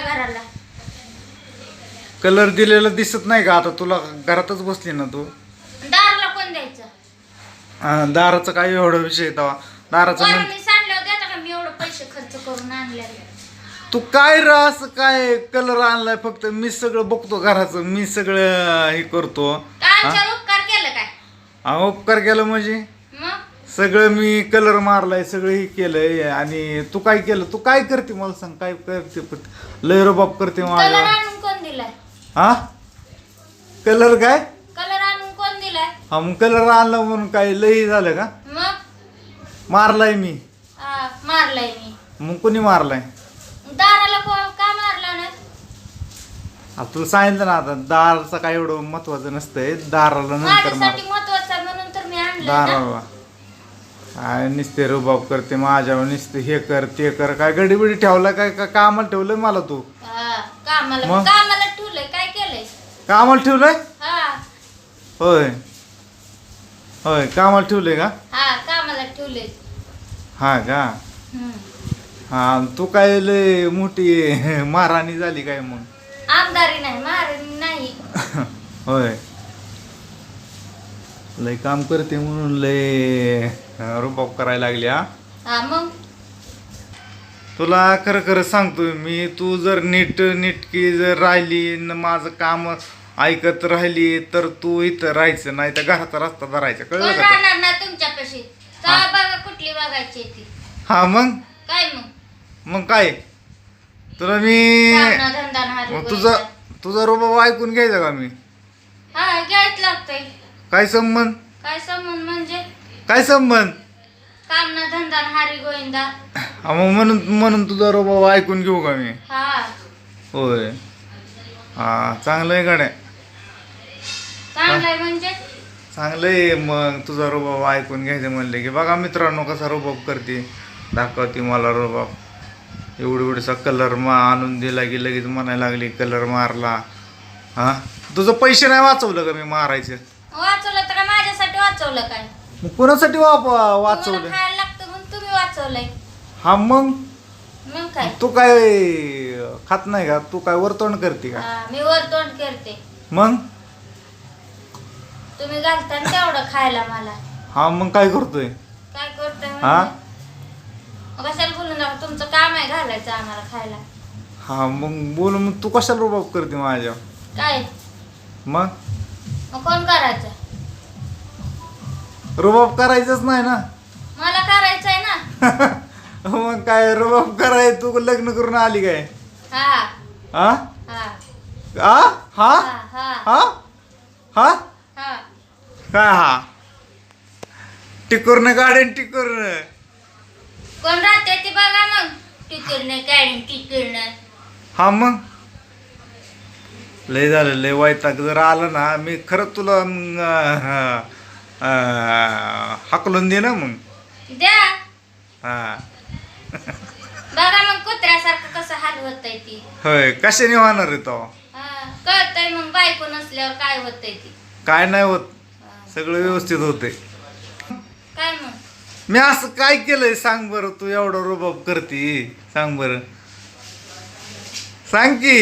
घराला? कलर दिलेला दिसत नाही का आता? तुला घरातच बसली ना तू? दाराला कोण द्यायचं? अं, दाराचं काय एवढा विषय तेव्हा? दाराचं बरं नंतर मी सांडल्यावर देता का मी एवढं पैसे खर्च करून आणले तू काय र असं काय कलर आणलाय? फक्त मी सगळं बघतो घराचं मी सगळं हे करतो. आमच्यावर उपकार केलं काय? हा, उपकार केलं म्हणजे? सगळं मी कलर मारलाय सगळं हे केलंय आणि तू काय केलं? तू काय करते मला सांग काय करते पट- लय रबाब करते कलर माझ्या आणून कोण दिलाय? हा? कलर काय? कलर आणून कोण दिलाय? हा मग कलर आणला म्हणून काय लय झालं का? मग? मारलाय मी. मारलाय मी. मग कोणी मारलाय? दाराला को का मारला आता तुला सांगितलं ना आता दाराचं काय एवढं महत्वाचं नसतंय दाराला नंतर मार. माझ्यासाठी महत्त्वाचा म्हणून तर मी आणलं ना. दाराला. नुसते रुबाब करते माझ्यावर नुसते हे कर ते कर. काय गडीबिडी ठेवला काय? का कामाला ठेवलंय मला तू? हा, कामाला मग? कामाला ठेवलंय. काय केलंय? कामाला ठेवलंय? हा. होय. होय कामाला ठेवलंय का? हा कामाला ठेवलंय. हा का? हम्म. हा तू काय लय मोठी महाराणी झाली काय मग? आमदारी नाही मारणी नाही. होय. लय काम करते म्हणून लय रुबाब करायला लागली हा. हा मग? तुला खरं खरं सांगतोय मी तू जर नीट नीटकी जर राहिली न माझं काम ऐकत राहिली तर तू इथं राहायचं नाही तर घराचा रस्ता धरायचा कोण कळलं का राहणार ना तुमच्यापाशी? हा. चला बघा कुठली बघायची ती? हा मग? काय मग? मग काय? तुला मी धंदा मग तुझं तुझा रुबाब ऐकून घ्यायचा का मी? हा घ्यायच लागतंय. काय संबंध? काय संबंध म्हणजे? काय संबंध? कामना धंदा हारी गोविंदा. हा मग म्हणून म्हणून तुझा रुबाब ऐकून घेऊ का मी? हा. होय. हा चांगलं आहे गाड्या. चांगलाय म्हणजे? चांगलंय मग तुझा रुबाब ऐकून घ्यायचं म्हणले की बघा मित्रांनो कसा रुबाब करते. दाखवते मला रुबाब एवढी एवढीसा कलर मा आणून दिला की लगेच म्हणायला लागली कलर मारला. हा? तुझं पैसे नाही वाचवलं का मी मारायचं? वाचवलं वाचवलं काय? मग कोणासाठी वाप तुम्हाला वाचवलं खायला लागतं म्हणून तुम्ही वाचवलंय. हा मग? मग काय? तू काय खात नाही का? तू काय वरतोंड करते का? हा, मी वर तोंड करते. मग? तुम्ही घालता ना तेवढं खायला मला. हा मग काय करतोय? काय करताय हा? म्हणजे? मग कशाला बोलू नका तुमचं काम आहे घालायचं आम्हाला खायला. हा मग बोल मग तू कशाला रुबाब करते माझ्या? काय? मग? मग कोण करायचं? रुबाब करायचंच नाही ना? मला करायचंय ना. मग काय रुबाब कराय तू लग्न करून आली काय? हा. हा हा. आ? हा? हा हा. हा? हा? हा. काय हा. टिकूरनं गाड्यान टिकूरनं. कोण राहते ते बघा मग. हा मग. लय झालं लय वैताग जर आलं ना मी खरंच तुला अं, हाकलून दे ना मग. द्या. हा. बघा मग कुत्र्यासारखं कसं हलवत आहे ती? होय कशाने होणार आहे तो? हा, कळतंय मग बायको नसल्यावर काय होतंय ती? काय नाही होत. सगळं व्यवस्थित होते काय मग? मी असं काय केलंय सांग बरं तू एवढं रुबाब करते. सांग बरं. सांग की.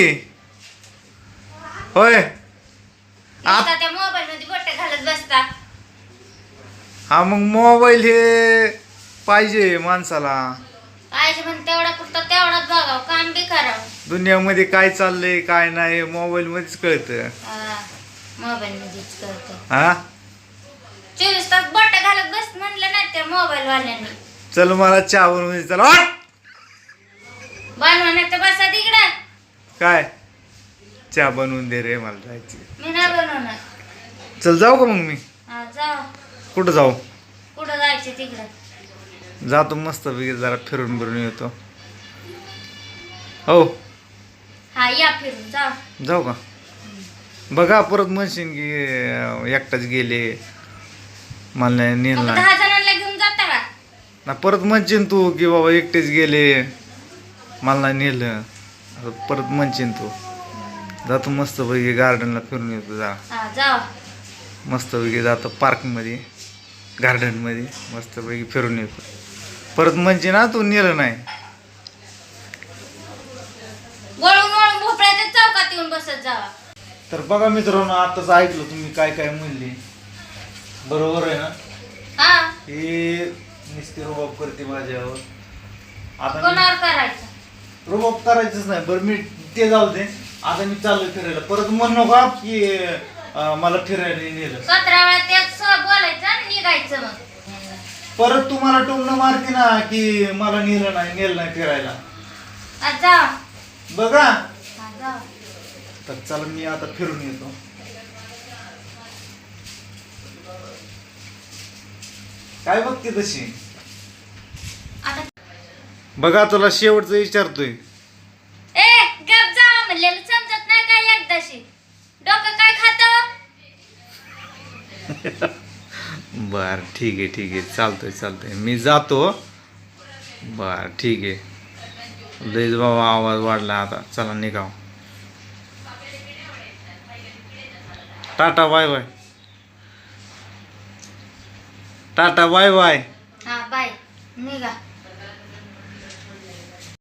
होय. आता त्या मोबाईल मध्ये बोट घालत बसता. हा मग मोबाईल हे पाहिजे माणसाला. पाहिजे पण तेवढा पुरता तेवढाच बघावं काम बी करावं. दुनियामध्ये काय चाललंय काय नाही मोबाईल मध्येच कळतं. मोबाईल मध्येच कळतं. हा? चोवीस तास बोट घालत बस म्हणलं नाही त्या मोबाईल वाल्यांनी. चल मला चहा बनवून चला! बनवा नाही तर बसा तिकडं. काय? चहा बनवून दे रे मला जायची मी नाही बनवणार. चल जाऊ का मग मी? हा जा कुठं जाऊ? कुठं जायचं तिकडं? जातो मस्त जरा फिरून फिरून येतो. हो. हा या फिरून जा. जाऊ का? बघा परत म्हणशील की अं, एकटाच गेले. मला नाही नेलं मग नाही. दहा जणांना घेऊन जाता का? ना परत म्हणशील तू की बाबा एकटेच गेले. मला नाही नेलं. आता परत म्हणशील तू. जातो मस्त पैकी गार्डनला फिरून येतो जा. हा जा मस्त पैकी जातो पार्कमध्ये गार्डनमध्ये मस्त पैकी फिरून येतो. परत म्हणजे ना तू नेलं नाही. वळून येऊन बसत जावा तर बघा मित्रांनो आताच ऐकलं तुम्ही काय काय म्हणले. बरोबर आहे ना? हा. हे नुसती रुबाब करते माझ्यावर. आता मी कोणावर करायचं? रुबाब करायचंच नाही. बरं मी ते जाऊ दे. आता मी चाललोय फिरायला. परत म्हण नका की अं, मला फिरायला नेलं. सतरा वेळा तेच बोलायचं निघायचं मग. परत तुम्हाला टोमणं मारते ना की मला नेलं नाही नेलं नाही फिरायला. आज बघा. तर चला मी आता फिरून येतो. काय बघते तशी? आता. बघा तुला शेवटचं विचारतोय. ए गप जावा म्हणलेलं समजत नाही काय एकदाशी? डोकं काय खात? बर ठीक आहे ठीक आहे. चालतं आहे चालतं आहे मी जातो. बर ठीक आहे. लईच बाबा आवाज वाढला आता. चला निघाव. Tata bye bye. Tata bye bye. हा बाय. निघा.